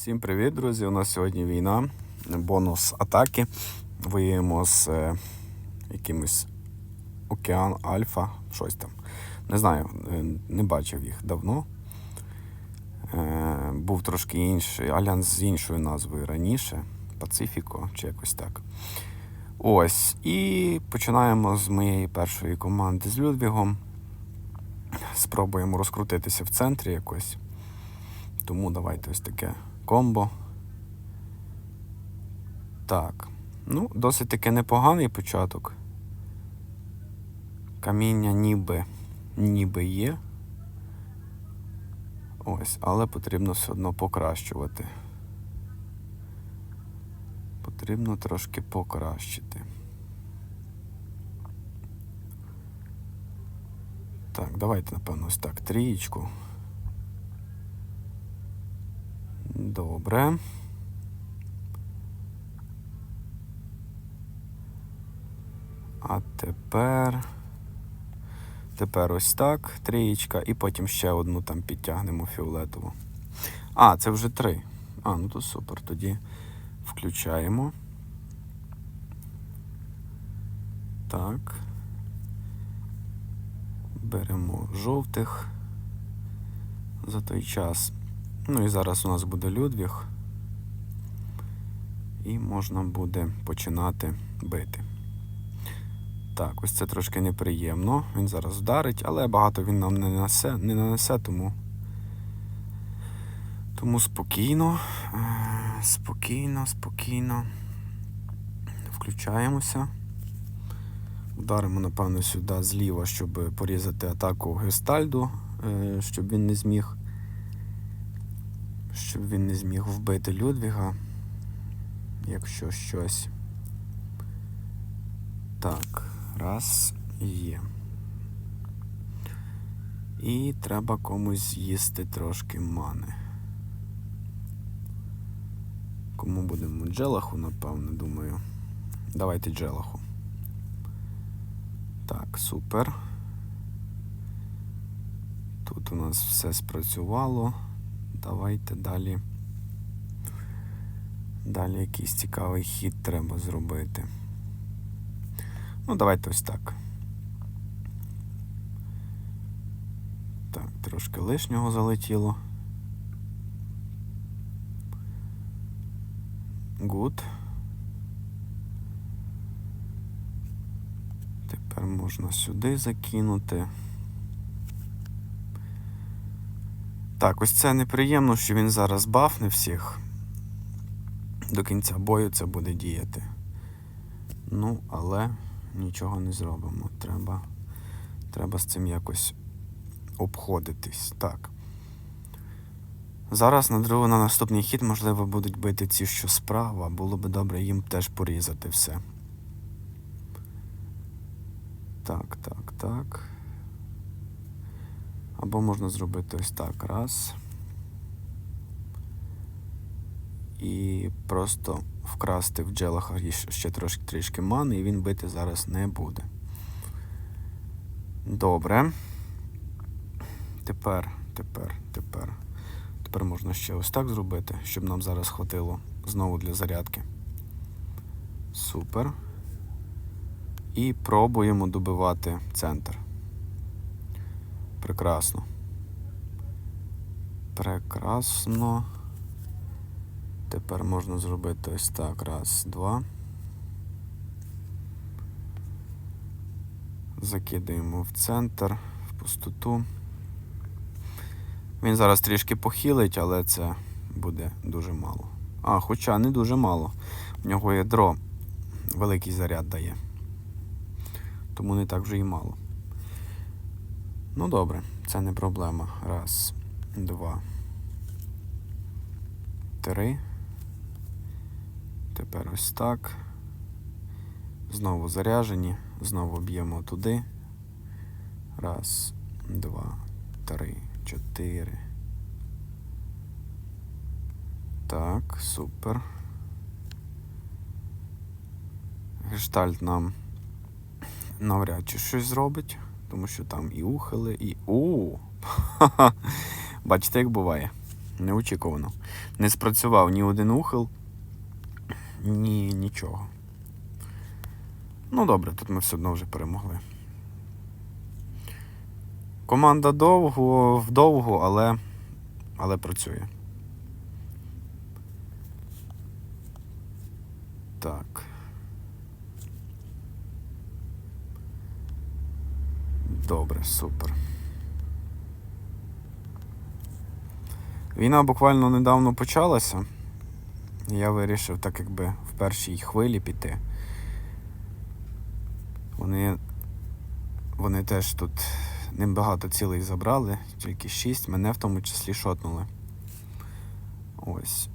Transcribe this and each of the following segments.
Всім привіт, друзі! У нас сьогодні війна, бонус атаки. Воюємо з е, якимось Океан Альфа, щось там. Не знаю, е, не бачив їх давно. Е, був трошки інший, альянс з іншою назвою раніше, Пацифіко чи якось так. Ось. І починаємо з моєї першої команди з Людвігом. Спробуємо розкрутитися в центрі якось. Тому давайте ось таке комбо. Так. Ну, досить таки непоганий початок. Каміння ніби, ніби є. Ось, але потрібно все одно покращувати. Потрібно трошки покращити. Так, давайте, напевно, ось так, трієчку. Добре. А тепер. Тепер ось так, трієчка, і потім ще одну там підтягнемо фіолетову. А, це вже три. А, ну то супер. Тоді включаємо. Так. Беремо жовтих за той час. Ну і зараз у нас буде Людвіг. І можна буде починати бити. Так, ось це трошки неприємно. Він зараз вдарить, але багато він нам не нанесе, не нанесе, тому. Тому спокійно, е, спокійно, спокійно. Включаємося. Ударимо, напевно, сюди зліва, щоб порізати атаку Гестальду, е, щоб він не зміг. Щоб він не зміг вбити Людвіга. Якщо щось. Так, раз є. І треба комусь з'їсти трошки мани. Кому будемо джелаху, напевно, думаю. Давайте джелаху. Так, супер. Тут у нас все спрацювало. Давайте далі. Далі якийсь цікавий хід треба зробити. Ну, давайте ось так. Так, трошки лишнього залетіло. Гуд. Тепер можна сюди закинути. Так, ось це неприємно, що він зараз бафне всіх. До кінця бою це буде діяти. Ну, але нічого не зробимо. Треба, треба з цим якось обходитись. Так. Зараз на другу на наступний хід, можливо, будуть бити ці, що справа. Було би добре їм теж порізати все. Так, так, так. Або можна зробити ось так. Раз. І просто вкрасти в джелаха ще трошки трішки мани, і він бити зараз не буде. Добре. Тепер, тепер, тепер. Тепер можна ще ось так зробити, щоб нам зараз хватило знову для зарядки. Супер. І пробуємо добивати центр. Прекрасно. Прекрасно. Тепер можна зробити ось так. Раз, два. Закидаємо в центр, в пустоту. Він зараз трішки похилить, але це буде дуже мало. А, хоча не дуже мало. В нього ядро великий заряд дає. Тому не так вже і мало. Ну добре, це не проблема. Раз, два, три. Тепер ось так. Знову заряжені. Знову б'ємо туди. Раз, два, три, чотири. Так, супер. Гештальт нам навряд чи щось зробить, тому що там і ухили, і. У! Бачите, як буває. Неочікувано. Не спрацював ні один ухил, ні нічого. Ну добре, тут ми все одно вже перемогли. Команда довго, вдовго, але, але працює. Так. Добре, супер. Війна буквально недавно почалася. Я вирішив так якби в першій хвилі піти. Вони, вони теж тут небагато цілей забрали, тільки шість, мене в тому числі шотнули. Ось.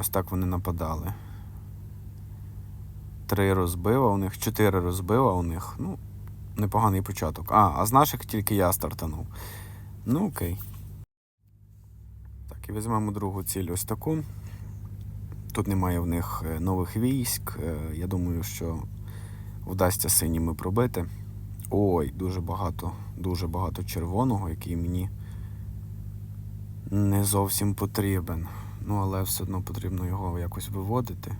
Ось так вони нападали. Три розбива у них, чотири розбива у них. Ну, непоганий початок. А, а з наших тільки я стартанув. Ну окей. Так, і візьмемо другу ціль ось таку. Тут немає в них е, нових військ. Е, Я думаю, що вдасться синіми пробити. Ой, дуже багато, дуже багато червоного, який мені не зовсім потрібен. Ну, але все одно потрібно його якось виводити.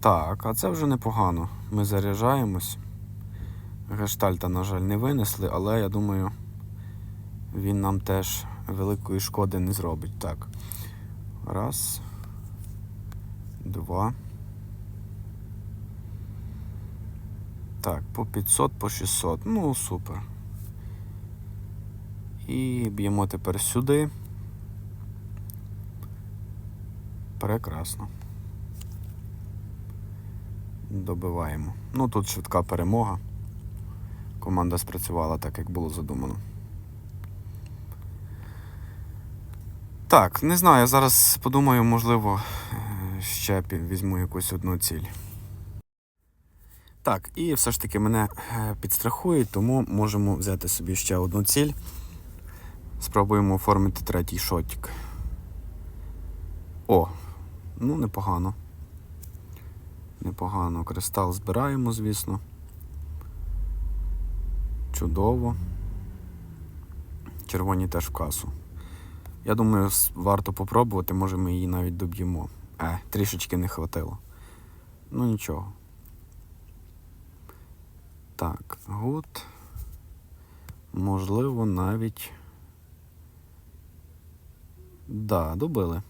Так, а це вже непогано. Ми заряджаємось. Гештальта, на жаль, не винесли, але я думаю, він нам теж великої шкоди не зробить. Так. Раз. Два. Так, по 500, по 600. Ну, супер. І б'ємо тепер сюди. Прекрасно. Добиваємо. Ну, тут швидка перемога. Команда спрацювала так, як було задумано. Так, не знаю, зараз подумаю, можливо, ще візьму якусь одну ціль. Так, і все ж таки мене е, підстрахують, тому можемо взяти собі ще одну ціль. Спробуємо оформити третій шотик. О, ну непогано. Непогано. Кристал збираємо, звісно. Чудово. Червоні теж в касу. Я думаю, варто попробувати, може ми її навіть доб'ємо. Е, трішечки не хватило. Ну нічого. Так, гуд. Можливо, навіть. Да, добили.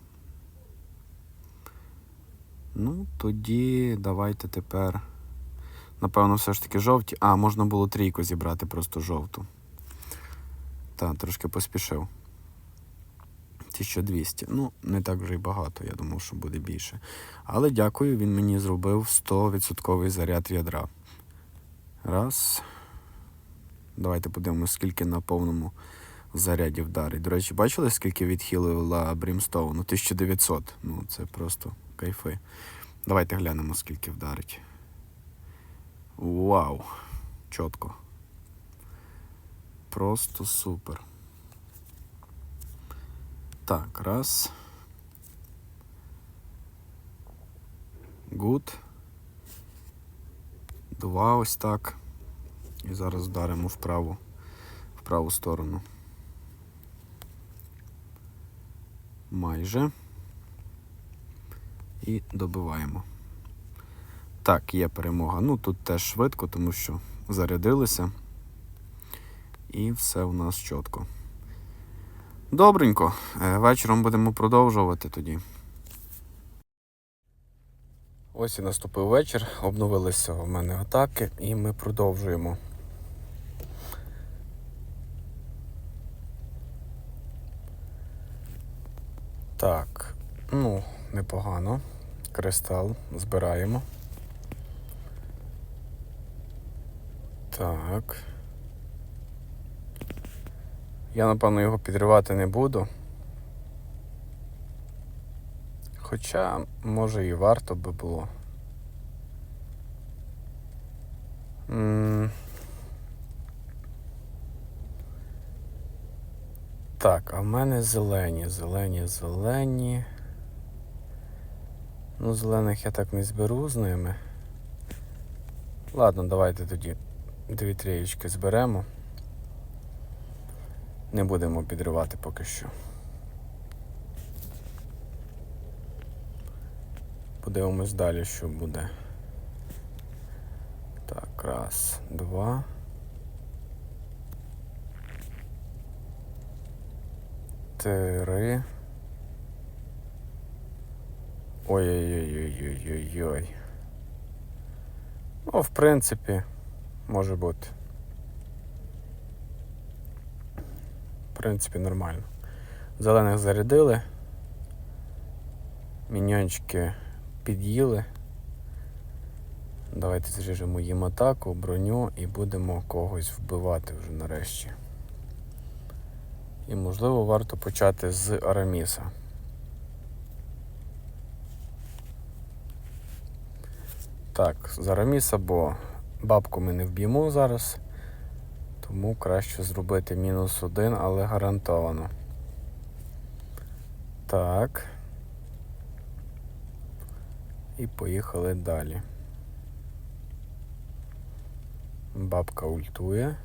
Ну, тоді давайте тепер. Напевно, все ж таки жовті. А, можна було трійку зібрати, просто жовту. Так, трошки поспішив. 1200. Ну, не так вже й багато, я думав, що буде більше. Але дякую, він мені зробив 100% заряд ядра. Раз. Давайте подивимося, скільки на повному заряді вдарить. До речі, бачили, скільки відхилила Брімстоун? Ну, 1900. Ну, це просто кайфи. Давайте глянемо, скільки вдарить. Вау! Чітко. Просто супер. Так, раз. Гуд. Два ось так. І зараз вдаримо вправо, в праву сторону. Майже. І добиваємо. Так, є перемога. Ну тут теж швидко, тому що зарядилися. І все у нас чітко. Добренько. Е, Вечором будемо продовжувати тоді. Ось і наступив вечір. Обновилися в мене атаки, і ми продовжуємо. Так, ну, непогано. Кристал збираємо. Так. Я, напевно, його підривати не буду. Хоча, може, і варто би було. М. Так, а в мене зелені, зелені, зелені. Ну, зелених я так не зберу з ними. Ладно, давайте тоді дві трієчки зберемо. Не будемо підривати поки що. Подивимось далі, що буде. Так, раз, два. Три. Ой-ой-ой-ой-ой-ой-ой. Ну, в принципі, може бути. В принципі, нормально. Зелених зарядили. Міньончики під'їли. Давайте зріжемо їм атаку, броню і будемо когось вбивати вже нарешті. І можливо варто почати з Араміса. Так, з Араміса, бо бабку ми не вб'ємо зараз. Тому краще зробити мінус один, але гарантовано. Так. І поїхали далі. Бабка ультує.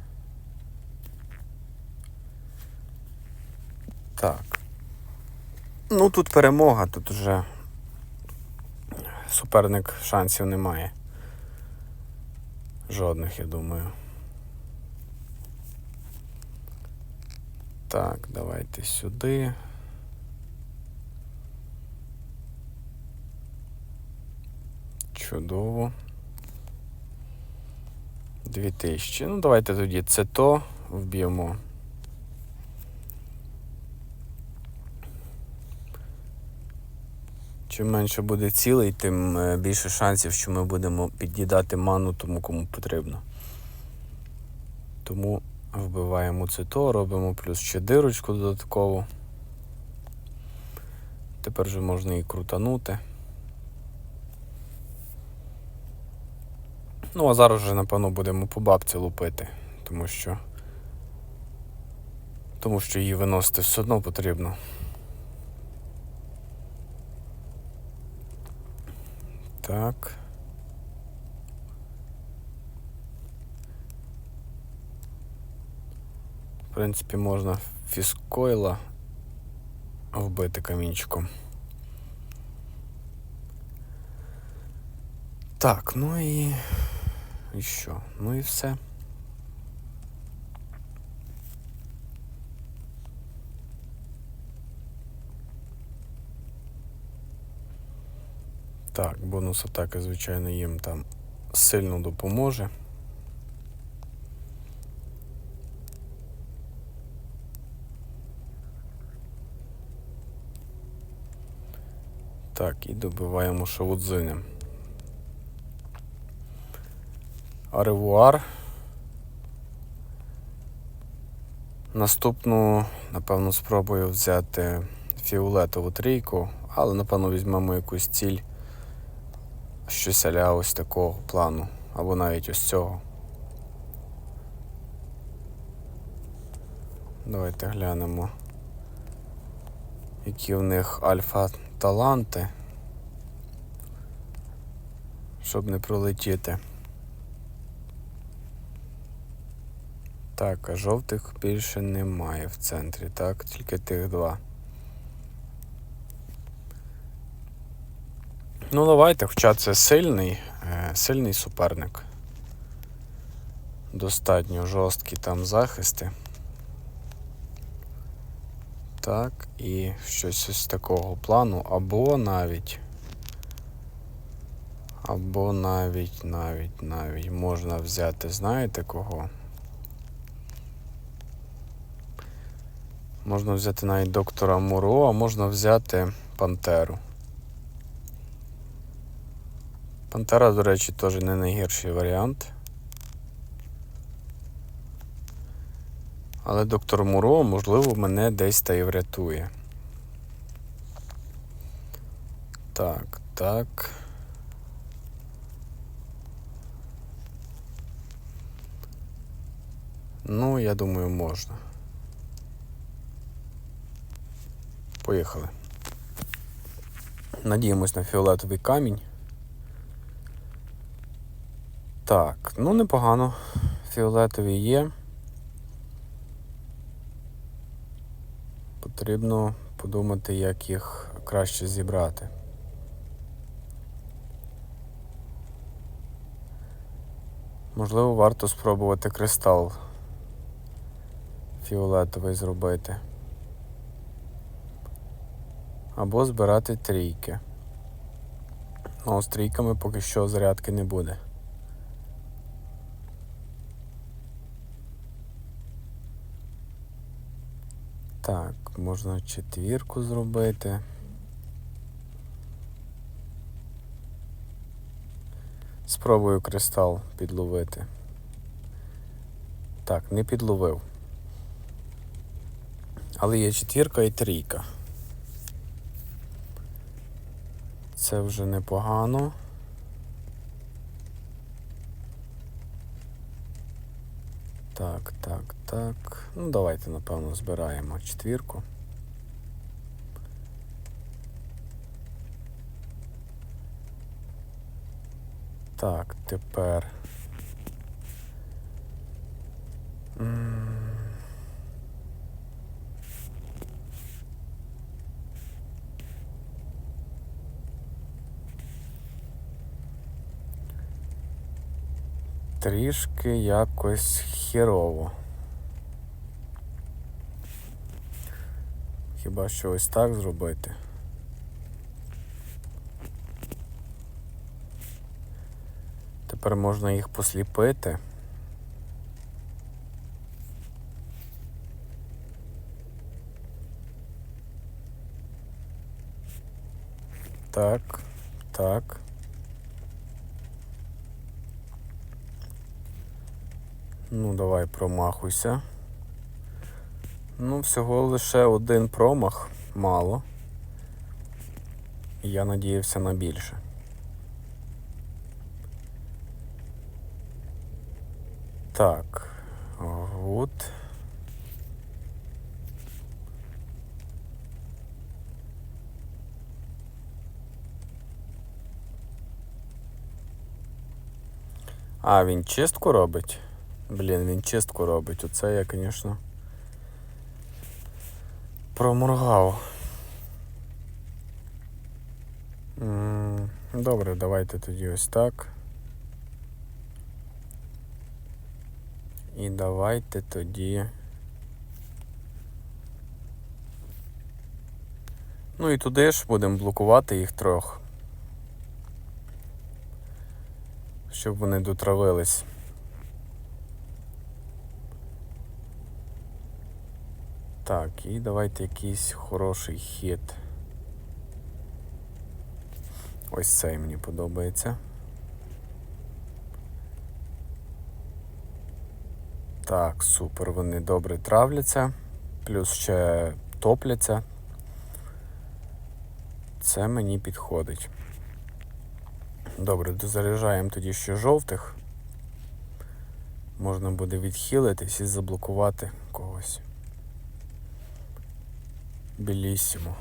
Так. Ну тут перемога, тут вже суперник шансів немає. Жодних, я думаю. Так, давайте сюди. Чудово. 2000. Ну, давайте тоді це то вб'ємо. Чим менше буде цілий, тим е, більше шансів, що ми будемо під'їдати ману тому, кому потрібно. Тому вбиваємо це то, робимо плюс ще дирочку додаткову. Тепер вже можна і крутанути. Ну, а зараз вже, напевно, будемо по бабці лупити, тому що. Тому що її виносити все одно потрібно. Так. В принципі, можна фіскойла вбити камінчиком. Так, ну і. І що? Ну і все. Так, бонус атаки, звичайно, їм там сильно допоможе. Так, і добиваємо шавудзинем. Аревуар. Наступну, напевно, спробую взяти фіолетову трійку, але напевно візьмемо якусь ціль, щось аля ось такого плану, або навіть ось цього. Давайте глянемо, які в них альфа-таланти, щоб не пролетіти. Так, а жовтих більше немає в центрі, так? Тільки тих два. Ну, давайте, хоча це сильний, е, сильний суперник. Достатньо жорсткі там захисти. Так, і щось ось такого плану, або навіть. Або навіть, навіть, навіть можна взяти, знаєте кого? Можна взяти навіть доктора Муро, а можна взяти Пантеру. Пантера, до речі, теж не найгірший варіант. Але доктор Муро, можливо, мене десь та й врятує. Так, так. Ну, я думаю, можна. Поїхали. Надіємось на фіолетовий камінь. Так, ну непогано. Фіолетовий є. потрібно подумати, як їх краще зібрати. Можливо, варто спробувати кристал фіолетовий зробити. Або збирати трійки. Ну, з трійками поки що зарядки не буде. Так, можна четвірку зробити. Спробую кристал підловити. Так, не підловив. Але є четвірка і трійка. Це вже непогано. Так, так, так. Ну, давайте, напевно, збираємо четвірку. Так, тепер. Трішки якось хірово. Хіба що ось так зробити? Тепер можна їх посліпити. Так, так. Ну, давай промахуйся. Ну, всього лише один промах, мало. Я надіявся на більше. Так, от. А, він чистку робить? Блін, він чистку робить. Оце я, звісно. Проморгав. Добре, давайте тоді ось так. І давайте тоді. Ну і туди ж будемо блокувати їх трьох. Щоб вони дотравились. Так, і давайте якийсь хороший хід. Ось цей мені подобається. Так, супер, вони добре травляться, плюс ще топляться. Це мені підходить. Добре, дозаряджаємо тоді ще жовтих. Можна буде відхилитись і заблокувати когось. Білісімо.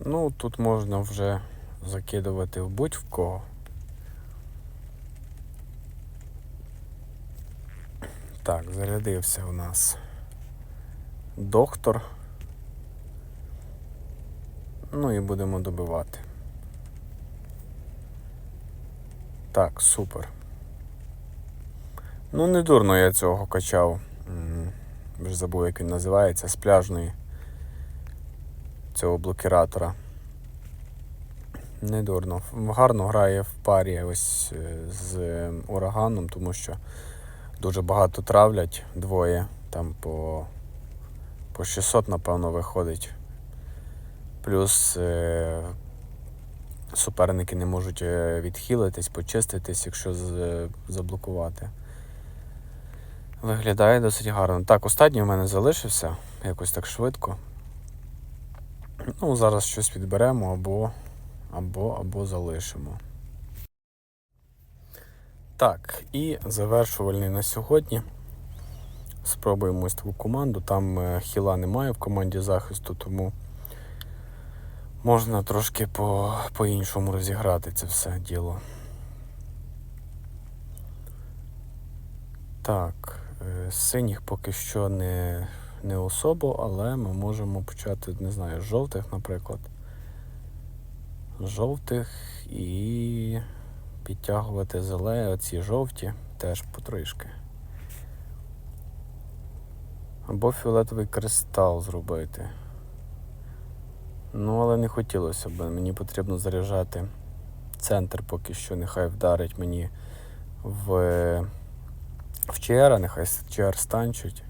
Ну, тут можна вже закидувати в будь-в кого. Так, зарядився у нас доктор. Ну і будемо добивати. Так, супер. Ну, не дурно я цього качав. Вже забув, як він називається, з пляжної цього блокіратора. Не дурно. Гарно грає в парі ось е, з е, ураганом, тому що дуже багато травлять двоє, там по, по 600, напевно, виходить. Плюс е, суперники не можуть е, відхилитись, почиститись, якщо заблокувати. Виглядає досить гарно. Так, останній у мене залишився якось так швидко. Ну, зараз щось відберемо або, або, або залишимо. Так, і завершувальний на сьогодні. Спробуємо ось таку команду. Там е, хіла немає в команді захисту, тому можна трошки по, по-іншому розіграти це все діло. Так, синіх поки що не, не особо, але ми можемо почати, не знаю, з жовтих, наприклад. З жовтих і підтягувати зелені, оці жовті теж потрішки. Або фіолетовий кристал зробити. Ну, але не хотілося б. Мені потрібно заряджати центр поки що, нехай вдарить мені в, в ЧР, нехай ЧР станчуть.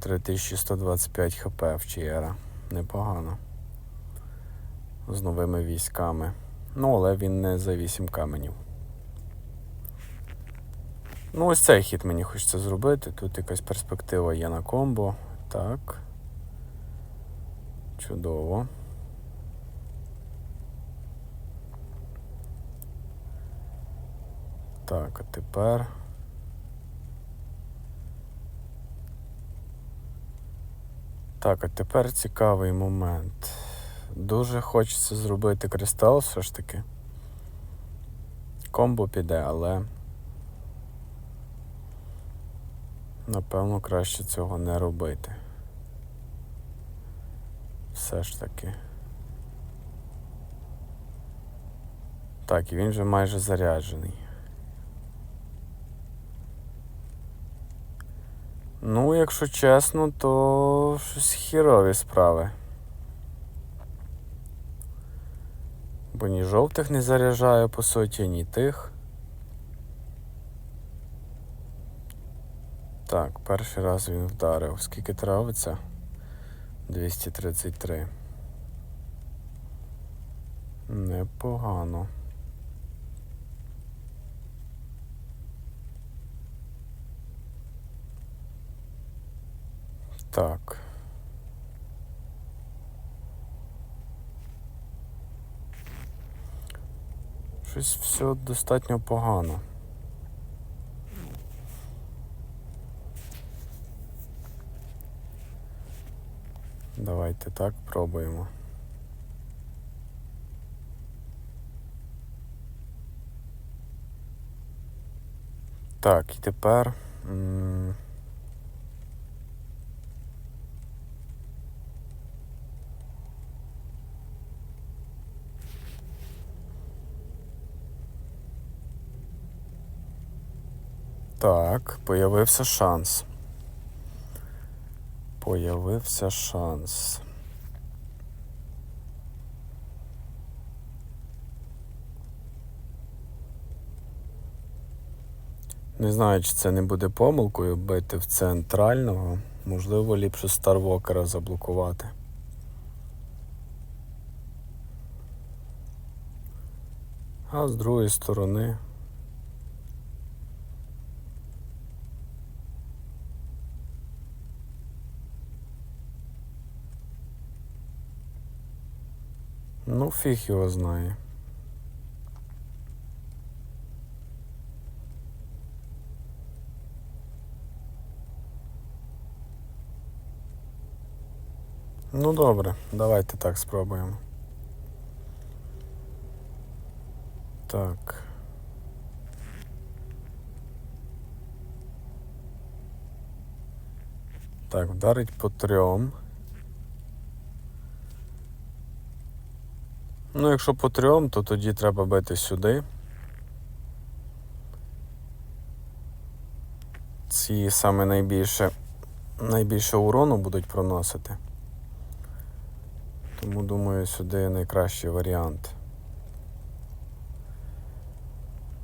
3125 хп в ЧР. Непогано. З новими військами. Ну, але він не за 8 каменів. Ну, ось цей хід мені хочеться зробити. Тут якась перспектива є на комбо. Так. Чудово. Так, а тепер. Так, а тепер цікавий момент. Дуже хочеться зробити кристал все ж таки. Комбо піде, але. Напевно, краще цього не робити. Все ж таки. Так, і він вже майже заряджений. Ну, якщо чесно, то щось хірові справи. Бо ні жовтих не заряджаю, по суті, ні тих. Так, перший раз він вдарив. Скільки травиться? 233. Непогано. Так. Щось все достатньо погано. Давайте так пробуємо. Так, і тепер. Так, появився шанс. Появився шанс. Не знаю, чи це не буде помилкою бити в центрального. Можливо, ліпше Старвокера заблокувати. А з другої сторони. фіг його знає. Ну добре, давайте так спробуємо. Так. Так, вдарить по трьом. Ну, якщо по трьом, то тоді треба бити сюди. Ці саме найбільше, найбільше урону будуть проносити. Тому думаю, сюди найкращий варіант.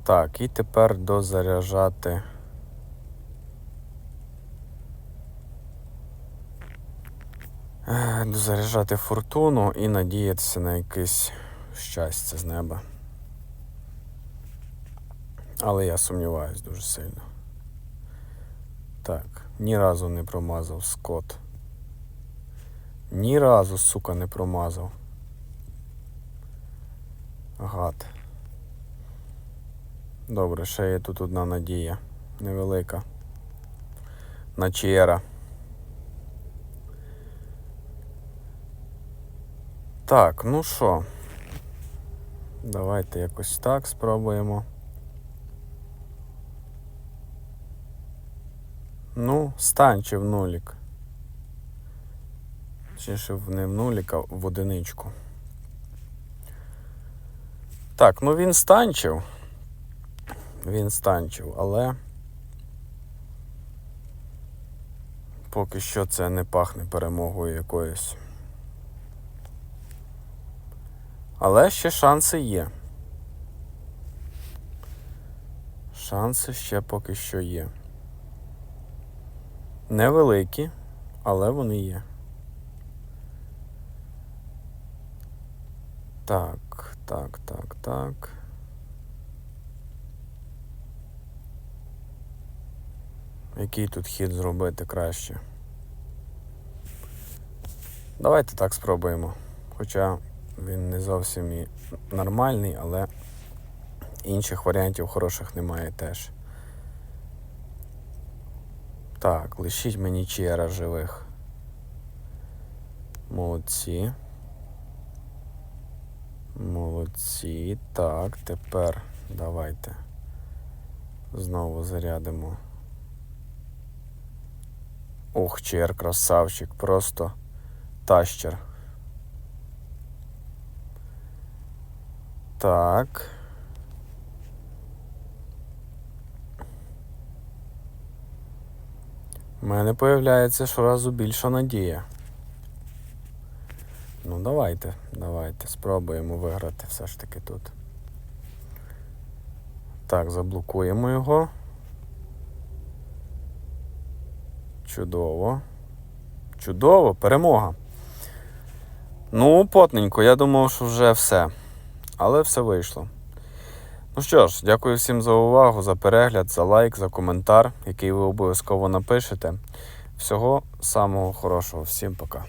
Так, і тепер дозаряджати. Е, Дозаряджати фортуну і надіятися на якесь щастя з неба. Але я сумніваюсь дуже сильно. Так, ні разу не промазав скот. Ні разу, сука, не промазав. Гад. Добре, ще є тут одна надія. Невелика. На Чієра. Так, ну що? Давайте якось так спробуємо. Ну, станчив нулік. Чи ще в не в нулік, а в одиничку. Так, ну він станчив. Він станчив, але поки що це не пахне перемогою якоюсь. Але ще шанси є. Шанси ще поки що є. Невеликі, але вони є. Так, так, так, так. Який тут хід зробити краще? Давайте так спробуємо. Хоча він не зовсім і нормальний, але інших варіантів хороших немає теж. Так, лишіть мені чера живих. Молодці. Молодці. Так, тепер давайте. Знову зарядимо. Ох, чер, красавчик, просто тащер. Так. У мене появляється щоразу більша надія. Ну, давайте, давайте, спробуємо виграти все ж таки тут. Так, заблокуємо його. Чудово. Чудово, перемога. Ну, потненько, я думав, що вже все. Але все вийшло. Ну що ж, дякую всім за увагу, за перегляд, за лайк, за коментар, який ви обов'язково напишете. Всього самого хорошого. Всім пока.